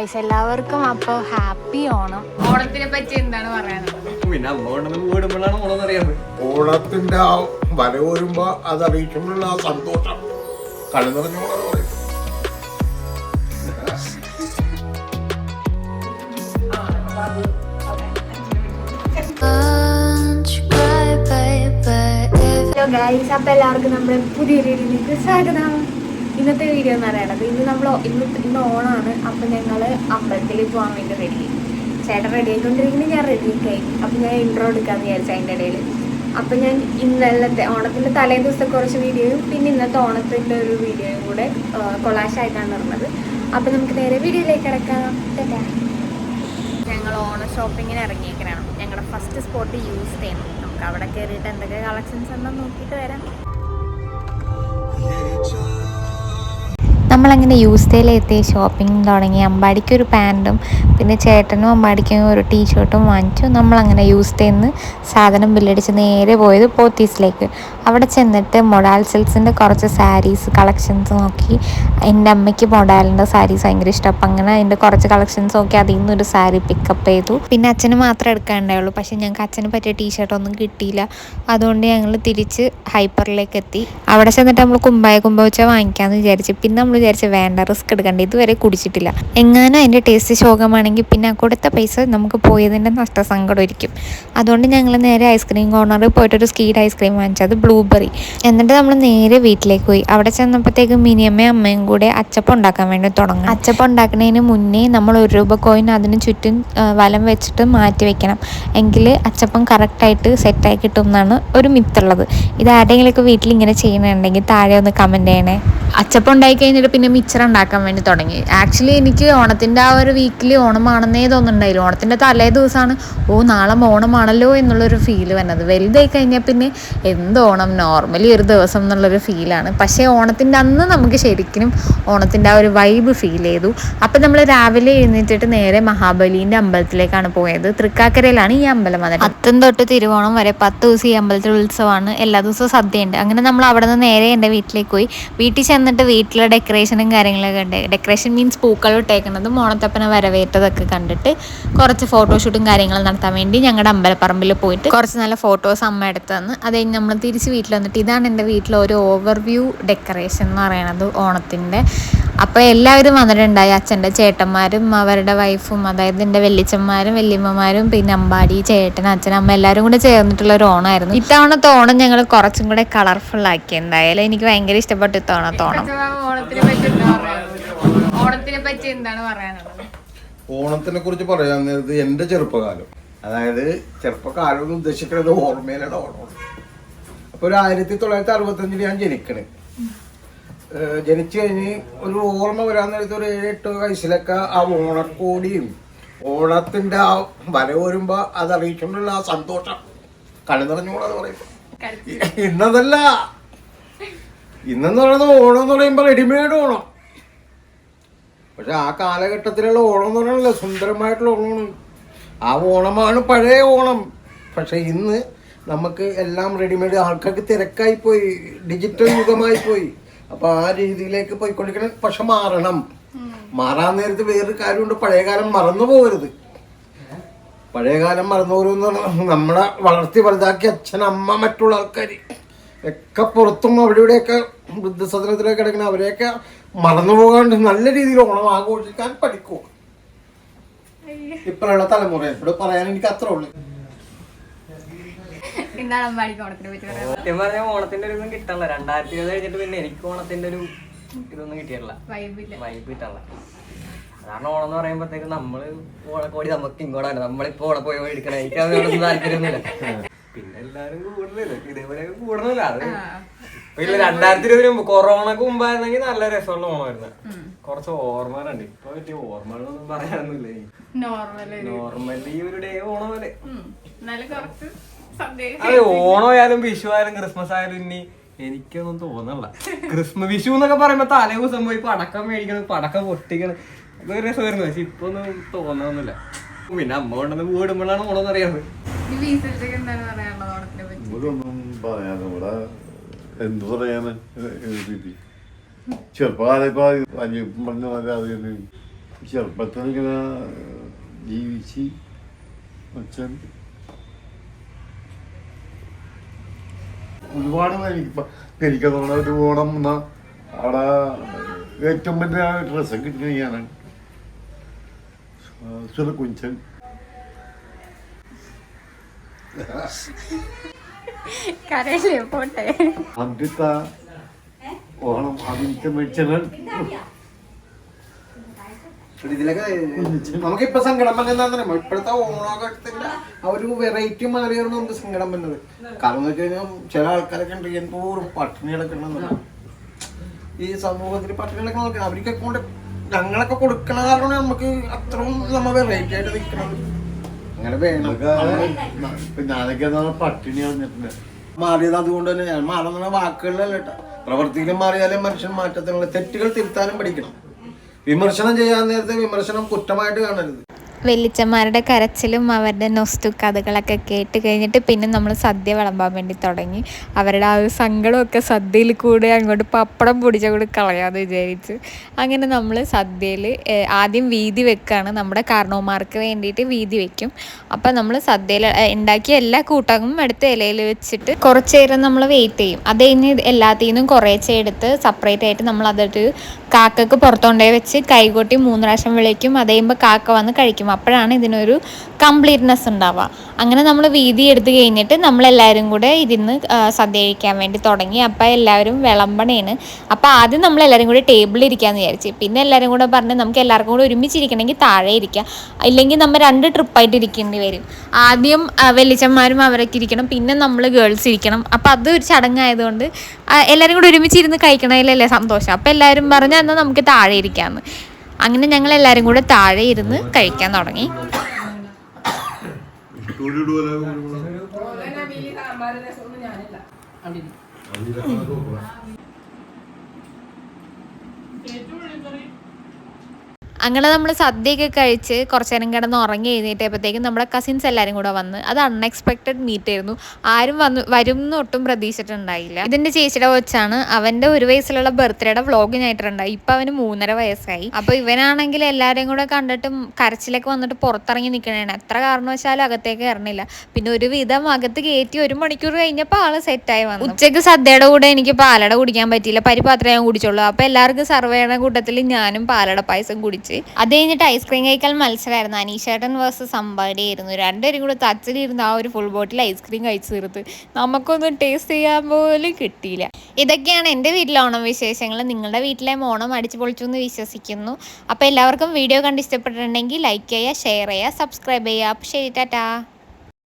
Guys എല്ലാവർക്കും അപ്പോൾ happy Onam. ഓണത്തിനെ പറ്റി എന്താണ് പറയാനുള്ളത്? പിന്നെ അമ്മ കൊണ്ടൊന്നും വീടുമ്പോഴാണ് ഓണമെന്നറിയാമത് ഓണത്തിന്റെ ആ വരവരുമ്പോ അത് അറിയിക്കുമ്പോഴുള്ള ആ സന്തോഷം. കളി നിറഞ്ഞോളാണ് ഹലോ ഗായ്സ് അപ്പോൾ എല്ലാവർക്കും നമ്മുടെ പുതിയ വീഡിയോയിലേക്ക് സ്വാഗതം. ഇന്നത്തെ വീഡിയോ എന്ന് പറയുന്നത് ഇന്ന് നമ്മൾ ഇന്ന് ഇന്ന് ഓണാണ്. അപ്പം ഞങ്ങൾ അമ്പലത്തിൽ പോകാൻ വേണ്ടി റെഡി ചേട്ടൻ റെഡി ആയിക്കൊണ്ടിരിക്കുന്നത് ഞാൻ റെഡി ആയി. അപ്പം ഞാൻ ഇൻട്രോ എടുക്കാമെന്ന് വിചാരിച്ചു അതിന്റെ ഇടയിൽ അപ്പം ഞാൻ ഇന്നലത്തെ ഓണത്തിന്റെ തലേ ദിവസത്തെ കുറച്ച് വീഡിയോയും പിന്നെ ഇന്നത്തെ ഓണത്തിന്റെ ഒരു വീഡിയോയും കൂടെ കൊളാശായിട്ടാണ് നടന്നത്. അപ്പം നമുക്ക് നേരെ വീഡിയോയിലേക്ക് കിടക്കാം. ഞങ്ങൾ ഓണ ഷോപ്പിങ്ങിന് ഇറങ്ങിയേക്കണം ഞങ്ങളുടെ ഫസ്റ്റ് സ്പോട്ട് യൂസ് ചെയ്യണം നമുക്ക് അവിടെ കയറിയിട്ട് എന്തൊക്കെ കളക്ഷൻസ് ഉണ്ടെന്ന് നോക്കിയിട്ട് വരാം. നമ്മളങ്ങനെ യൂസ്ഡേയിലെത്തി ഷോപ്പിംഗ് തുടങ്ങി. അമ്പാടിക്ക് ഒരു പാന്റും പിന്നെ ചേട്ടനും അമ്പാടിക്കും ഒരു ടീഷർട്ടും വാങ്ങിച്ചു. നമ്മളങ്ങനെ യൂസ്ഡേയിൽ നിന്ന് സാധനം ബില്ലടിച്ച് നേരെ പോയത് പോത്തീസിലേക്ക്. അവിടെ ചെന്നിട്ട് മൊഡാൽ സെൽസിന്റെ കുറച്ച് സാരീസ് കളക്ഷൻസ് നോക്കി. എന്റെ അമ്മയ്ക്ക് മൊഡാലിന്റെ സാരീസ് ഭയങ്കര ഇഷ്ടം. അപ്പം അങ്ങനെ അതിന്റെ കുറച്ച് കളക്ഷൻസ് നോക്കി അതിൽ നിന്നൊരു സാരി പിക്കപ്പ് ചെയ്തു. പിന്നെ അച്ഛന് മാത്രമേ എടുക്കാനുണ്ടായുള്ളൂ പക്ഷേ ഞങ്ങൾക്ക് അച്ഛന് പറ്റിയ ടീഷർട്ടൊന്നും കിട്ടിയില്ല. അതുകൊണ്ട് ഞങ്ങൾ തിരിച്ച് ഹൈപ്പറിലേക്ക് എത്തി. അവിടെ ചെന്നിട്ട് നമ്മൾ കുമ്പായ കുമ്പ വെച്ചാൽ വാങ്ങിക്കാമെന്ന് വിചാരിച്ചു. പിന്നെ നമ്മൾ വിചാരിച്ചു വേണ്ട റിസ്ക് എടുക്കണ്ട. ഇതുവരെ കുടിച്ചിട്ടില്ല. എങ്ങാനും അതിന്റെ ടേസ്റ്റ് ശോകമാണെങ്കിൽ പിന്നെ കൊടുത്ത പൈസ നമുക്ക് പോയതിന്റെ നഷ്ടസങ്കടം ഇരിക്കും അതുകൊണ്ട് ഞങ്ങൾ നേരെ ഐസ്ക്രീം കോർണറിൽ പോയിട്ടൊരു സ്കീഡ് ഐസ്ക്രീം വാങ്ങിച്ചത് ബ്ലൂബെറി എന്നിട്ട് നമ്മൾ നേരെ വീട്ടിലേക്ക് പോയി. അവിടെ ചെന്നപ്പോഴത്തേക്ക് മിനിയമ്മയും അമ്മയും കൂടെ അച്ചപ്പം ഉണ്ടാക്കാൻ വേണ്ടി തുടങ്ങും അച്ചപ്പം ഉണ്ടാക്കുന്നതിന് മുന്നേ നമ്മൾ ഒരു രൂപ കോയിൻ അതിന് ചുറ്റും വലം വെച്ചിട്ട് മാറ്റി വെക്കണം. എങ്കിൽ അച്ചപ്പം കറക്റ്റായിട്ട് സെറ്റായി കിട്ടും എന്നാണ് ഒരു മിത്തുള്ളത് ഇത് ആരുടെയെങ്കിലുമൊക്കെ വീട്ടിൽ ഇങ്ങനെ ചെയ്യുന്നുണ്ടെങ്കിൽ താഴെ ഒന്ന് കമന്റ് ചെയ്യണേ. അച്ചപ്പം ഉണ്ടായി കഴിഞ്ഞിട്ട് പിന്നെ മിച്ചർ ഉണ്ടാക്കാൻ വേണ്ടി തുടങ്ങി. ആക്ച്വലി എനിക്ക് ഓണത്തിന്റെ ആ ഒരു വീക്കിൽ ഓണമാണെന്നേ തോന്നുന്നുണ്ടായില്ല. ഓണത്തിന്റെ തലേ ദിവസമാണ് ഓ നാളെ ഓണമാണല്ലോ എന്നുള്ളൊരു ഫീൽ വന്നത്. വലുതായി കഴിഞ്ഞാൽ പിന്നെ എന്ത് ഓണം? നോർമലി ഒരു ദിവസം എന്നുള്ളൊരു ഫീലാണ് പക്ഷേ ഓണത്തിന്റെ അന്ന് നമുക്ക് ശരിക്കും ഓണത്തിന്റെ ആ ഒരു വൈബ് ഫീൽ ചെയ്തു. അപ്പം നമ്മൾ രാവിലെ എഴുന്നേറ്റിട്ട് നേരെ മഹാബലീന്റെ അമ്പലത്തിലേക്കാണ് പോയത്. തൃക്കാക്കരയിലാണ് ഈ അമ്പലം വന്നത്. അത്തം തൊട്ട് തിരുവോണം വരെ പത്ത് ദിവസം ഈ അമ്പലത്തിൽ ഉത്സവമാണ്. എല്ലാ ദിവസവും സദ്യയുണ്ട്. അങ്ങനെ നമ്മൾ അവിടെ നിന്ന് നേരെ എന്റെ വീട്ടിലേക്ക് പോയി. വീട്ടിൽ ചെന്നിട്ട് വീട്ടിലെ ഡെക്കറേഷനും കാര്യങ്ങളൊക്കെ ഉണ്ട് ഡെക്കറേഷൻ മീൻസ് പൂക്കൾ ഇട്ടേക്കുന്നതും ഓണത്തപ്പനെ വരവേറ്റതൊക്കെ കണ്ടിട്ട് കുറച്ച് ഫോട്ടോഷൂട്ടും കാര്യങ്ങളും നടത്താൻ വേണ്ടി ഞങ്ങളുടെ അമ്പലപ്പറമ്പിൽ പോയിട്ട് കുറച്ച് നല്ല ഫോട്ടോസ് അമ്മ എടുത്തതെന്ന് അത് കഴിഞ്ഞ് നമ്മൾ തിരിച്ച് വീട്ടിൽ വന്നിട്ട് ഇതാണ് എന്റെ വീട്ടിലെ ഒരു ഓവർവ്യൂ ഡെക്കറേഷൻ എന്ന് പറയുന്നത് ഓണത്തിന്റെ അപ്പോൾ എല്ലാവരും വന്നിട്ടുണ്ടായി. അച്ഛന്റെ ചേട്ടന്മാരും അവരുടെ വൈഫും അതായത് എന്റെ വല്യച്ഛന്മാരും വല്യമ്മമാരും പിന്നെ അമ്പാടി ചേട്ടൻ അച്ഛൻ അമ്മ എല്ലാവരും കൂടെ ചേർന്നിട്ടുള്ള ഒരു ഓണമായിരുന്നു ഇത്തവണത്തെ ഓണം ഞങ്ങൾ കുറച്ചും കൂടെ കളർഫുൾ ആക്കി എന്തായാലും എനിക്ക് ഭയങ്കര ഇഷ്ടപ്പെട്ടു ഇത്തവണത്തെ ഓണം ഓണത്തിനെ പറ്റി എന്താണ് പറയാനുള്ളത്? ഓണത്തിനെ കുറിച്ച് പറയാൻ നേരത്ത് എന്റെ ചെറുപ്പകാലം. അതായത് ചെറുപ്പകാലം എന്ന് ഉദ്ദേശിക്കുന്നത് ഓർമ്മയിലുള്ള ഓണം. അപ്പൊ ഒരു ആയിരത്തി തൊള്ളായിരത്തി അറുപത്തഞ്ചിൽ ഞാൻ ജനിക്കണേ. ജനിച്ചു കഴിഞ്ഞ് ഒരു ഓർമ്മ വരാൻ നേരത്തെ ഒരു ഏഴ് എട്ട് വയസ്സിലൊക്കെ ആ ഓണക്കോടിയും ഓണത്തിന്റെ ആ വരെ വരുമ്പോ അത് അറിയിച്ചുകൊണ്ടുള്ള ആ സന്തോഷം. കളി നിറഞ്ഞോളാന്ന് പറയുമ്പോ. ഇന്നതല്ല. ഇന്നെന്ന് പറയുന്നത് ഓണം എന്ന് പറയുമ്പോ റെഡിമെയ്ഡ് ഓണം. പക്ഷെ ആ കാലഘട്ടത്തിലുള്ള ഓണം എന്ന് പറയണല്ലോ സുന്ദരമായിട്ടുള്ള ഓണമാണ്. ആ ഓണമാണ് പഴയ ഓണം. പക്ഷെ ഇന്ന് നമുക്ക് എല്ലാം റെഡിമെയ്ഡ് ആൾക്കാർക്ക് തിരക്കായി പോയി ഡിജിറ്റൽ യുഗമായി പോയി അപ്പൊ ആ രീതിയിലേക്ക് പോയിക്കൊണ്ടിരിക്കണം പക്ഷെ മാറണം. മാറാൻ നേരത്ത് വേറൊരു കാര്യമുണ്ട്. പഴയകാലം മറന്നു പോകരുത്. പഴയകാലം മറന്നു പോരുന്ന നമ്മളെ വളർത്തി വലുതാക്കി അച്ഛൻ അമ്മ മറ്റുള്ള ആൾക്കാർ ഒക്കെ പുറത്തും അവിടെ ഇവിടെയൊക്കെ വൃദ്ധസദനത്തിലൊക്കെ കിടക്കുന്ന അവരെയൊക്കെ മറന്നു പോകാണ്ട് നല്ല രീതിയിൽ ഓണം ആഘോഷിക്കാൻ പഠിക്കുക ഇപ്പോഴുള്ള തലമുറ ഇവിടെ പറയാൻ എനിക്ക് അത്രേ ഉള്ളു. എന്താണ് അമ്പാടിക്ക് ഓണത്തിനെ പറ്റി പറയാനുള്ളത് സത്യം പറഞ്ഞാൽ ഓണത്തിന്റെ ഒരു ഇതൊന്നും കിട്ടണില്ല രണ്ടായിരത്തി ഇരുപത് കഴിഞ്ഞിട്ട് പിന്നെ എനിക്ക് ഓണത്തിന്റെ ഒരു ഇതൊന്നും കിട്ടിയിട്ടില്ല. വൈബില്ല വൈബ് കിട്ടണല്ല കാരണം ഓണം എന്ന് പറയുമ്പോഴത്തേക്ക് നമ്മൾ ഓണക്കോടി നമുക്ക് ഇങ്ങോട്ടാണ്. നമ്മളിപ്പോ ഓണം പോയി മേടിക്കണം. എനിക്ക് അതിനോടൊന്നും താല്പര്യമൊന്നുമില്ല. പിന്നെ എല്ലാരും കൂടുതലില്ല ഇതേപോലെ കൂടുന്നില്ല. അത് ഇല്ല രണ്ടായിരത്തി ഇരുപതിന് മുമ്പ് കൊറോണക്ക് മുമ്പായിരുന്നെങ്കിൽ നല്ല രസമുള്ള ഓണമായിരുന്നു കുറച്ച് ഓർമ്മകളുണ്ട് ഇപ്പൊ പറ്റിയ ഓർമ്മകളൊന്നും പറയാനൊന്നുമില്ല. നോർമലി ഒരു ഡേ ഓണം പോലെ അതെ ഓണമായാലും വിഷു ആയാലും ക്രിസ്മസ് ആയാലും ഇനി എനിക്കൊന്നും തോന്നണില്ല. ക്രിസ്മസ് വിഷു എന്നൊക്കെ പറയുമ്പോ തലേ ദിവസം പോയി പടക്കം മേടിക്കണം പടക്കം പൊട്ടിക്കണം. അതൊരു രസമായിരുന്നു പക്ഷെ ഇപ്പൊ ഒന്നും തോന്നുന്നില്ല പിന്നെ അമ്മ കൊണ്ടൊന്ന് വീടുമ്പോഴാണ് ഓണം അറിയാമത് ഈ വീട്ടിലേക്ക് എന്താണ് പറയാനുള്ളത് ഓണത്തിനെ പറ്റി? ഇവിടൊന്നും പറയാതെ ഇവിടെ എന്ത് പറയാന്? രീതി ചെറുപ്പകാലം ഇപ്പൊ അനിയപ്പം പറഞ്ഞ പോലെ അത് തന്നെ. ചെറുപ്പത്തിൽ ഇങ്ങനെ ജീവിച്ച് അച്ഛൻ ഒരുപാട് എനിക്ക് എനിക്ക് തോന്നുന്ന ഒരു ഓണം എന്നാ അവിടെ ഏറ്റവും വലിയ ഡ്രസ്സ് കിട്ടുന്നത് ഞാനാണ് ചെറു കുഞ്ചൻ. കരയില്ലേ? പോട്ടെ. ആദ്യത്തെ ഓണം അതിന്റെ മേടിച്ചാൽ ഇതിലൊക്കെ ഇപ്പൊ സങ്കടം വന്നതെന്ന് ഇപ്പോഴത്തെ ഓണാഘട്ടത്തിന്റെ ആ ഒരു വെറൈറ്റി മാറിയാണ് നമുക്ക് സങ്കടം വന്നത്. കാരണം എന്ന് വെച്ച് കഴിഞ്ഞാൽ ചില ആൾക്കാരൊക്കെ ഉണ്ട് എന്തോറും പട്ടിണി കിടക്കണം ഈ സമൂഹത്തിൽ പട്ടിണി കിടക്കണം അവർക്കൊക്കെ കൊണ്ട് ഞങ്ങളൊക്കെ കൊടുക്കണ കാരണം നമുക്ക് അത്രയും നമ്മ വെറൈറ്റി ആയിട്ട് നിൽക്കണം അങ്ങനെ വേണം. ഞാനൊക്കെ പട്ടിണി പറഞ്ഞിട്ടുണ്ട് മാറിയത് അതുകൊണ്ട് തന്നെ ഞാൻ മാറുന്ന വാക്കുകളിലല്ല പ്രവൃത്തിയിലും മാറിയാലേ മനുഷ്യൻ മാറ്റത്തിനുള്ള തെറ്റുകൾ തിരുത്താനും പഠിക്കണം. വിമർശനം ചെയ്യാൻ നേരത്തെ വിമർശനം കുറ്റമായിട്ട് കാണരുത്. വെല്ലിച്ചന്മാരുടെ കരച്ചിലും അവരുടെ നൊസ്റ്റു കഥകളൊക്കെ കേട്ട് കഴിഞ്ഞിട്ട് പിന്നെ നമ്മൾ സദ്യ വിളമ്പാൻ വേണ്ടി തുടങ്ങി. അവരുടെ ആ ഒരു സങ്കടമൊക്കെ സദ്യയിൽ കൂടെ അങ്ങോട്ട് പപ്പടം പൊടിച്ച കൂടെ കളയാമെന്ന് വിചാരിച്ച്. അങ്ങനെ നമ്മൾ സദ്യയിൽ ആദ്യം വീതി വെക്കുകയാണ് നമ്മുടെ കാരണവന്മാർക്ക് വേണ്ടിയിട്ട് വീതി വെക്കും. അപ്പം നമ്മൾ സദ്യയിൽ ഉണ്ടാക്കിയ എല്ലാ കൂട്ടങ്ങളും എടുത്ത് ഇലയിൽ വെച്ചിട്ട് കുറച്ച് നേരം നമ്മൾ വെയിറ്റ് ചെയ്യും. അത് കഴിഞ്ഞ് എല്ലാത്തിൽ നിന്നും എടുത്ത് സെപ്പറേറ്റ് ആയിട്ട് നമ്മൾ അതൊരു കാക്കക്ക് പുറത്തോണ്ടേ വെച്ച് കൈകൊട്ടി മൂന്ന് പ്രാവശ്യം വിളിക്കും അത് കഴിയുമ്പോൾ കാക്ക വന്ന് കഴിക്കും. അപ്പോഴാണ് ഇതിനൊരു കംപ്ലീറ്റ്നെസ് ഉണ്ടാവുക. അങ്ങനെ നമ്മൾ വീതി എടുത്തു കഴിഞ്ഞിട്ട് നമ്മളെല്ലാവരും കൂടെ ഇരുന്ന് സദ്യ കഴിക്കാൻ വേണ്ടി തുടങ്ങി. അപ്പോൾ എല്ലാവരും വിളമ്പണേന് അപ്പോൾ ആദ്യം നമ്മളെല്ലാവരും കൂടി ടേബിളിൽ ഇരിക്കാമെന്ന് വിചാരിച്ച്. പിന്നെ എല്ലാവരും കൂടെ പറഞ്ഞ് നമുക്ക് എല്ലാവർക്കും കൂടെ ഒരുമിച്ചിരിക്കണമെങ്കിൽ താഴെ ഇരിക്കുക ഇല്ലെങ്കിൽ നമ്മൾ രണ്ട് ട്രിപ്പായിട്ട് ഇരിക്കേണ്ടി വരും. ആദ്യം വെല്ലിച്ചന്മാരും അവരൊക്കെ ഇരിക്കണം. പിന്നെ നമ്മൾ ഗേൾസ് ഇരിക്കണം. അപ്പോൾ അത് ഒരു ചടങ്ങായതുകൊണ്ട് എല്ലാവരും കൂടെ ഒരുമിച്ചിരുന്ന് കഴിക്കണതിലല്ലേ സന്തോഷം. അപ്പോൾ എല്ലാവരും പറഞ്ഞാൽ എന്നാൽ നമുക്ക് താഴെ ഇരിക്കാമെന്ന് അങ്ങനെ ഞങ്ങൾ എല്ലാവരും കൂടെ താഴെ ഇരുന്ന് കഴിക്കാൻ തുടങ്ങി. അങ്ങനെ നമ്മൾ സദ്യയൊക്കെ കഴിച്ച് കുറച്ച് നേരം കിടന്ന് ഉറങ്ങി എഴുന്നേറ്റപ്പോഴത്തേക്കും നമ്മുടെ കസിൻസ് എല്ലാവരും കൂടെ വന്ന് അത് അൺഎക്സ്പെക്റ്റഡ് മീറ്റ് ആയിരുന്നു. ആരും വന്ന് വരും എന്ന് ഒട്ടും പ്രതീക്ഷിച്ചിട്ടുണ്ടായില്ല. ഇതിന്റെ ചേച്ചിയുടെ വെച്ചാണ് അവന്റെ ഒരു വയസ്സിലുള്ള ബർത്ത്ഡേയുടെ വ്ളോഗ് ഞായിട്ടുണ്ടായി ഇപ്പൊ അവന് മൂന്നര വയസ്സായി. അപ്പൊ ഇവനാണെങ്കിൽ എല്ലാവരെയും കൂടെ കണ്ടിട്ട് കരച്ചിലൊക്കെ വന്നിട്ട് പുറത്തിറങ്ങി നിൽക്കണേണ്. എത്ര കാരണവശാലും അകത്തേക്ക് കയറണില്ല. പിന്നെ ഒരു വിധം അകത്ത് കയറ്റി ഒരു മണിക്കൂർ കഴിഞ്ഞപ്പോൾ ആൾ സെറ്റായി വന്നു. ഉച്ചയ്ക്ക് സദ്യയുടെ കൂടെ എനിക്ക് പാലട കുടിക്കാൻ പറ്റിയില്ല. പരിപാത്രം ഞാൻ കുടിച്ചോളൂ അപ്പൊ എല്ലാവർക്കും സർവ് കൂട്ടത്തിൽ ഞാനും പാലട പായസം കുടിച്ച് അത് കഴിഞ്ഞിട്ട് ഐസ്ക്രീം കഴിക്കൽ മത്സരമായിരുന്നു അനീഷേട്ടൻ വേഴ്സസ് അമ്പാടി ആയിരുന്നു. രണ്ടുപേരും കൂടെ തച്ചിലിരുന്ന് ആ ഒരു ഫുൾ ബോട്ടിൽ ഐസ്ക്രീം കഴിച്ചു തീർത്ത്. നമുക്കൊന്നും ടേസ്റ്റ് ചെയ്യാൻ പോലും കിട്ടിയില്ല. ഇതൊക്കെയാണ് എന്റെ വീട്ടിലെ ഓണം വിശേഷങ്ങൾ. നിങ്ങളുടെ വീട്ടിലെ ഓണം അടിച്ചു പൊളിച്ചു എന്ന് വിശ്വസിക്കുന്നു. അപ്പോൾ എല്ലാവർക്കും വീഡിയോ കണ്ട് ഇഷ്ടപ്പെട്ടിട്ടുണ്ടെങ്കിൽ ലൈക്ക് ചെയ്യുക ഷെയർ ചെയ്യുക സബ്സ്ക്രൈബ് ചെയ്യുക. അപ്പോൾ ശരി ടാറ്റാ.